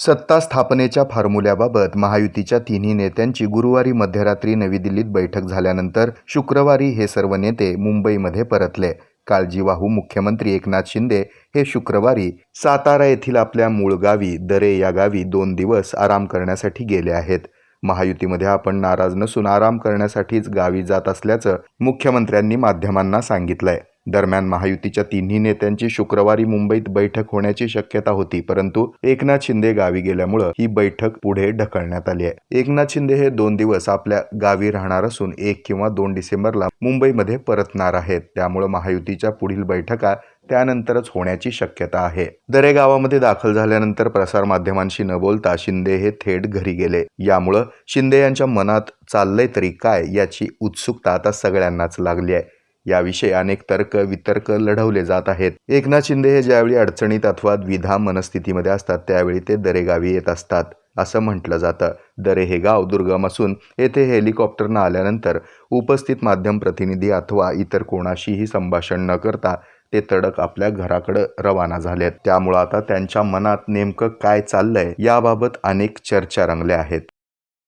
सत्ता स्थापनेच्या फॉर्म्युल्याबाबत महायुतीच्या तिन्ही नेत्यांची गुरुवारी मध्यरात्री नवी दिल्लीत बैठक झाल्यानंतर शुक्रवारी हे सर्व नेते मुंबईमध्ये परतले. काळजीवाहू मुख्यमंत्री एकनाथ शिंदे हे शुक्रवारी सातारा येथील आपल्या मूळ गावी दरे या गावी दोन दिवस आराम करण्यासाठी गेले आहेत. महायुतीमध्ये आपण नाराज नसून आराम करण्यासाठीच गावी जात असल्याचं मुख्यमंत्र्यांनी माध्यमांना सांगितलंय. दरम्यान महायुतीच्या तिन्ही नेत्यांची शुक्रवारी मुंबईत बैठक होण्याची शक्यता होती परंतु एकनाथ शिंदे गावी गेल्यामुळं ही बैठक पुढे ढकलण्यात आली आहे. एकनाथ शिंदे हे दोन दिवस आपल्या गावी राहणार असून एक किंवा दोन डिसेंबरला मुंबईमध्ये परतणार आहेत. त्यामुळं महायुतीच्या पुढील बैठका त्यानंतरच होण्याची शक्यता आहे. दरे गावामध्ये दाखल झाल्यानंतर प्रसारमाध्यमांशी न बोलता शिंदे हे थेट घरी गेले. यामुळं शिंदे यांच्या मनात चाललंय तरी काय याची उत्सुकता आता सगळ्यांनाच लागली आहे. याविषयी अनेक तर्क वितर्क लढवले जात आहेत. एकनाथ शिंदे हे ज्यावेळी अडचणीत अथवा द्विधा मनस्थितीमध्ये असतात त्यावेळी ते दरेगावी येत असतात असं म्हटलं जातं. दरे हे गाव दुर्गम असून येथे हेलिकॉप्टरनं आल्यानंतर उपस्थित माध्यम प्रतिनिधी अथवा इतर कोणाशीही संभाषण न करता ते तडक आपल्या घराकडं रवाना झालेत. त्यामुळं आता त्यांच्या मनात नेमकं काय चाललंय याबाबत अनेक चर्चा रंगल्या आहेत.